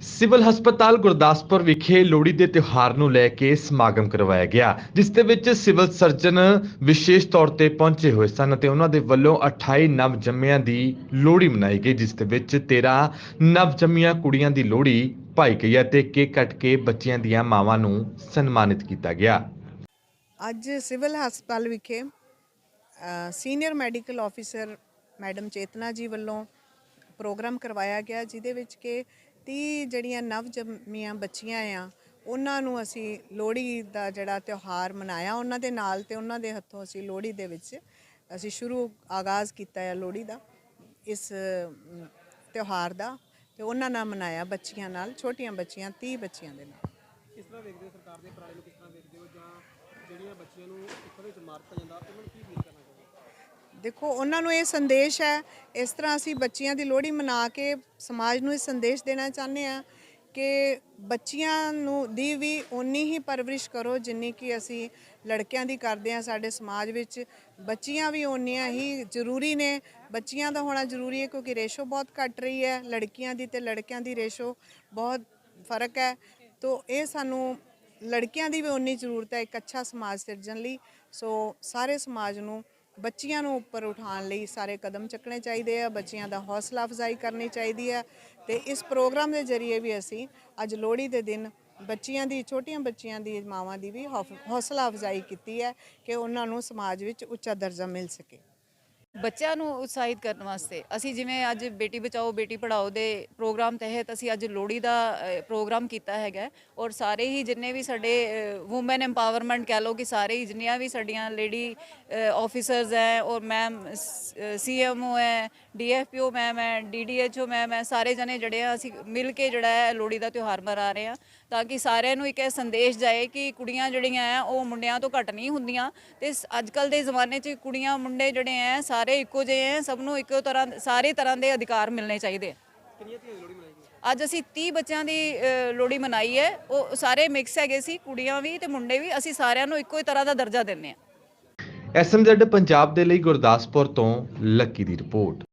Civil ਹਸਪਤਾਲ ਗੁਰਦਾਸਪੁਰ ਵਿਖੇ ਲੋਹੜੀ ਦੇ ਤਿਉਹਾਰ ਨੂੰ ਲੈ ਕੇ ਸਮਾਗਮ ਕਰਵਾਇਆ ਗਿਆ, ਜਿਸ ਦੇ ਵਿੱਚ ਸਿਵਲ ਸਰਜਨ ਵਿਸ਼ੇਸ਼ ਤੌਰ ਤੇ ਪਹੁੰਚੇ ਹੋਏ ਸਨ ਅਤੇ ਉਹਨਾਂ ਦੇ ਵੱਲੋਂ 28 ਨਵ ਦੀ ਲੋਹੜੀ ਮਨਾਈ ਗਈ, ਜਿਸ ਦੇ ਵਿੱਚ 13 ਨਵ ਕੁੜੀਆਂ ਦੀ ਲੋਹੜੀ ਪਾਈ ਗਈ ਅਤੇ ਕੇਕ ਕੱਟ ਕੇ ਬੱਚਿਆਂ ਦੀਆਂ ਮਾਵਾਂ ਨੂੰ ਸਨਮਾਨਿਤ ਕੀਤਾ ਗਿਆ। ਅੱਜ ਸਿਵਲ ਹਸਪਤਾਲ ਵਿਖੇ senior medical officer madam Chetna ji ਵੱਲੋਂ ਪ੍ਰੋਗਰਾਮ ਕਰਵਾਇਆ ਗਿਆ, ਜਿਹਦੇ ਵਿੱਚ ਕਿ 30 ਜਿਹੜੀਆਂ ਨਵ ਜੰਮੀਆਂ ਬੱਚੀਆਂ ਆ, ਉਹਨਾਂ ਨੂੰ ਅਸੀਂ ਲੋਹੜੀ ਦਾ ਜਿਹੜਾ ਤਿਉਹਾਰ ਮਨਾਇਆ। ਉਹਨਾਂ ਦੇ ਨਾਲ ਤੇ ਉਹਨਾਂ ਦੇ ਹੱਥੋਂ ਅਸੀਂ ਲੋਹੜੀ ਦੇ ਵਿੱਚ ਅਸੀਂ ਸ਼ੁਰੂ ਆਗਾਜ਼ ਕੀਤਾ ਹੈ ਲੋਹੜੀ ਦਾ, ਇਸ ਤਿਉਹਾਰ ਦਾ ਤੇ ਉਹਨਾਂ ਨਾਲ ਮਨਾਇਆ ਬੱਚੀਆਂ ਨਾਲ, ਛੋਟੀਆਂ ਬੱਚੀਆਂ 30 ਬੱਚੀਆਂ ਦੇ ਨਾਲ। ਕਿਸ ਤਰ੍ਹਾਂ ਵੇਖਦੇ ਹੋ ਸਰਕਾਰ ਦੇ ਉਪਰਾਲੇ ਨੂੰ, ਕਿਸ ਤਰ੍ਹਾਂ ਵੇਖਦੇ ਹੋ? ਜਾਂ ਜਿਹੜੀਆਂ ਬੱਚੀਆਂ ਨੂੰ ਇੱਥੋਂ ਵਿੱਚ ਮਾਰਤਾ ਜਾਂਦਾ, ਉਹਨਾਂ ਨੂੰ ਕੀ ਦੇਖੋ, ਉਹਨਾਂ ਨੂੰ ਇਹ ਸੰਦੇਸ਼ ਹੈ, ਇਸ ਤਰ੍ਹਾਂ ਅਸੀਂ ਬੱਚੀਆਂ ਦੀ ਲੋਹੜੀ ਮਨਾ ਕੇ ਸਮਾਜ ਨੂੰ ਇਹ ਸੰਦੇਸ਼ ਦੇਣਾ ਚਾਹੁੰਦੇ ਆ ਕਿ ਬੱਚੀਆਂ ਨੂੰ ਦੀ ਵੀ ਓਨੀ ਹੀ ਪਰਵਰਿਸ਼ ਕਰੋ ਜਿੰਨੀ ਕਿ ਅਸੀਂ ਲੜਕਿਆਂ ਦੀ ਕਰਦੇ ਆ ਸਾਡੇ ਸਮਾਜ ਵਿੱਚ। ਬੱਚੀਆਂ ਵੀ ਓਨੀਆਂ ਹੀ ਜ਼ਰੂਰੀ ਨੇ। ਬੱਚੀਆਂ ਦਾ ਹੋਣਾ ਜ਼ਰੂਰੀ ਹੈ ਕਿਉਂਕਿ ਰੇਸ਼ੋ ਬਹੁਤ ਘਟ ਰਹੀ ਹੈ। ਲੜਕੀਆਂ ਦੀ ਤੇ ਲੜਕਿਆਂ ਦੀ ਰੇਸ਼ੋ ਬਹੁਤ ਫ਼ਰਕ ਹੈ। ਤੋ ਇਹ ਸਾਨੂੰ ਲੜਕੀਆਂ ਦੀ ਵੀ ਓਨੀ ਜ਼ਰੂਰਤ ਹੈ ਇੱਕ ਅੱਛਾ ਸਮਾਜ ਸਿਰਜਣ ਲਈ। ਸੋ ਸਾਰੇ ਸਮਾਜ ਨੂੰ ਬੱਚੀਆਂ ਨੂੰ ਉੱਪਰ ਉਠਾਉਣ ਲਈ ਸਾਰੇ ਕਦਮ ਚੱਕਣੇ ਚਾਹੀਦੇ ਆ, ਬੱਚੀਆਂ ਦਾ ਹੌਸਲਾ ਅਫਜ਼ਾਈ ਕਰਨੀ ਚਾਹੀਦੀ ਹੈ ਤੇ ਇਸ ਪ੍ਰੋਗਰਾਮ ਦੇ ਜ਼ਰੀਏ ਵੀ ਅਸੀਂ ਅੱਜ ਲੋਹੜੀ ਦੇ ਦਿਨ ਬੱਚੀਆਂ ਦੀ, ਛੋਟੀਆਂ ਬੱਚੀਆਂ ਦੀ ਮਾਵਾਂ ਦੀ ਵੀ ਹੌਫ- ਹੌਸਲਾ ਅਫਜ਼ਾਈ ਕੀਤੀ ਹੈ ਕਿ ਉਹਨਾਂ ਨੂੰ ਸਮਾਜ ਵਿੱਚ ਉੱਚਾ ਦਰਜਾ ਮਿਲ ਸਕੇ। ਬੱਚਿਆਂ ਨੂੰ ਉਤਸ਼ਾਹਿਤ ਕਰਨ ਵਾਸਤੇ। ਅਸੀਂ ਜਿਵੇਂ ਅੱਜ ਬੇਟੀ ਬਚਾਓ, ਬੇਟੀ ਪੜਾਓ ਦੇ ਪ੍ਰੋਗਰਾਮ ਤਹਿਤ ਅਸੀਂ ਅੱਜ ਲੋਹੜੀ ਦਾ ਪ੍ਰੋਗਰਾਮ ਕੀਤਾ ਹੈਗਾ ਔਰ ਸਾਰੇ ਹੀ ਜਿੰਨੇ ਵੀ ਸਾਡੇ ਔਮਨ ਐਮਪਾਵਰਮੈਂਟ ਕਹਿ ਲਓ ਕਿ ਸਾਰੇ ਹੀ ਜਿੰਨੀਆਂ ਵੀ ਸਾਡੀਆਂ ਲੇਡੀ ਆਫੀਸਰਸ ਹੈ ਔਰ ਮੈਮ ਸੀਐਮਓ ਹੈ ਡੀਐਫਪੀਓ ਮੈਮ ਹੈ ਡੀਡੀਐਚਓ ਮੈਮ ਹੈ, ਸਾਰੇ ਜਣੇ ਜਿਹੜੇ ਆ ਅਸੀਂ ਮਿਲ ਕੇ ਜਿਹੜਾ ਹੈ ਲੋਹੜੀ ਦਾ ਤਿਉਹਾਰ ਮਨਾ ਰਹੇ ਆ ਤਾਂ ਕਿ ਸਾਰਿਆਂ ਨੂੰ ਇੱਕ ਇਹ ਸੰਦੇਸ਼ ਜਾਏ ਕਿ ਕੁੜੀਆਂ ਜਿਹੜੀਆਂ ਆ ਉਹ ਮੁੰਡਿਆਂ ਤੋਂ ਘੱਟ ਨਹੀਂ ਹੁੰਦੀਆਂ। ਤੇ ਅੱਜ ਕੱਲ ਦੇ ਜ਼ਮਾਨੇ 'ਚ ਕੁੜੀਆਂ ਮੁੰਡੇ ਜਿਹੜੇ ਆ ਸਾਰੇ ਇੱਕੋ ਜਿਹੇ ਆ ਸਭ ਨੂੰ ਇੱਕੋ ਤਰ੍ਹਾਂ ਸਾਰੇ ਤਰ੍ਹਾਂ ਦੇ ਅਧਿਕਾਰ ਮਿਲਣੇ ਚਾਹੀਦੇ ਅੱਜ ਅਸੀਂ 30 ਬੱਚਿਆਂ ਦੀ ਅ, ਲੋਹੜੀ ਮਨਾਈ ਹੈ। ਉਹ ਸਾਰੇ ਮਿਕਸ ਹੈਗੇ ਸੀ ਕੁੜੀਆਂ ਵੀ ਤੇ ਮੁੰਡੇ ਵੀ। ਅਸੀਂ ਸਾਰਿਆਂ ਨੂੰ ਇੱਕੋ ਹੀ ਤਰ੍ਹਾਂ ਦਾ ਦਰਜਾ ਦਿੰਦੇ ਆ ਐਸਐਮਜ਼ੈਡ ਪੰਜਾਬ ਦੇ ਲਈ ਗੁਰਦਾਸਪੁਰ ਤੋਂ ਲੱਕੀ ਦੀ ਰਿਪੋਰਟ।